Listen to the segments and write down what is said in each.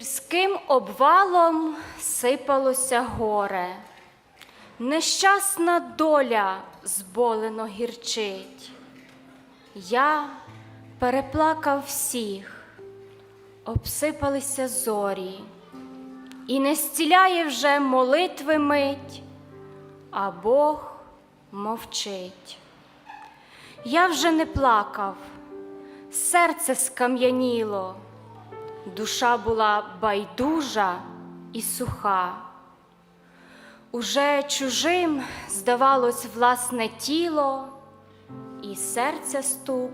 Гірським обвалом сипалося горе, нещасна доля зболено гірчить. Я переплакав всіх, обсипалися зорі, і не зціляє вже молитви мить, а Бог мовчить. Я вже не плакав, серце скам'яніло. Душа була байдужа і суха. Уже чужим здавалось власне тіло, і серця стук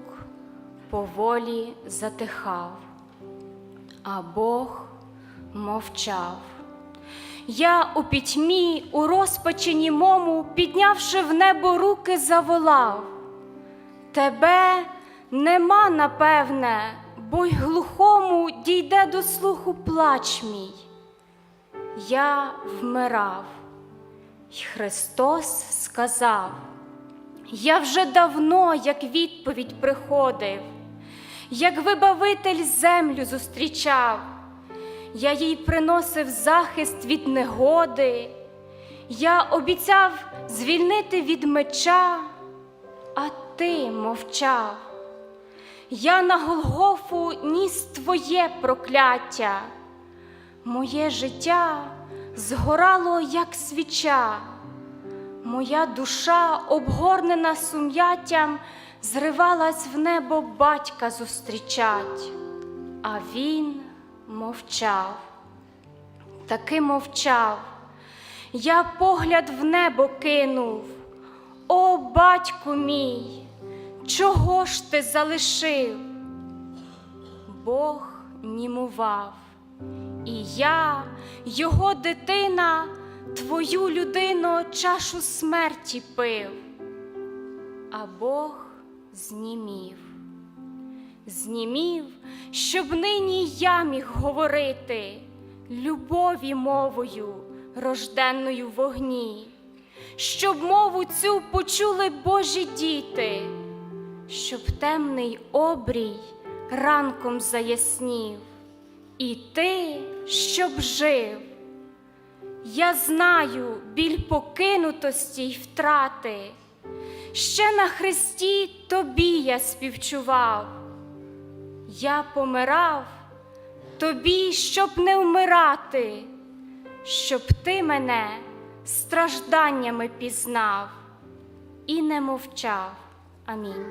поволі затихав, а Бог мовчав. Я у пітьмі, у розпачі німому, піднявши в небо руки, заволав. Тебе нема, напевне, бо й глухому дійде до слуху плач мій. Я вмирав, й Христос сказав, я вже давно, як відповідь приходив, як вибавитель землю зустрічав, я їй приносив захист від негоди, я обіцяв звільнити від меча, а ти мовчав. Я на Голгофу ніс твоє прокляття, моє життя згорало, як свіча, моя душа, обгорнена сум'яттям, зривалась в небо батька зустрічать, а він мовчав, таки мовчав. Я погляд в небо кинув. О, батьку мій! Чого ж ти залишив? Бог німував, і я, його дитина, твою людину чашу смерті пив, а Бог знімів, знімів, щоб нині я міг говорити любові мовою, рожденною вогні, щоб мову цю почули Божі діти щоб темний обрій ранком заяснів, і ти, щоб жив. Я знаю біль покинутості й втрати, ще на хресті тобі я співчував, я помирав тобі, щоб не вмирати, щоб ти мене стражданнями пізнав і не мовчав. Амінь.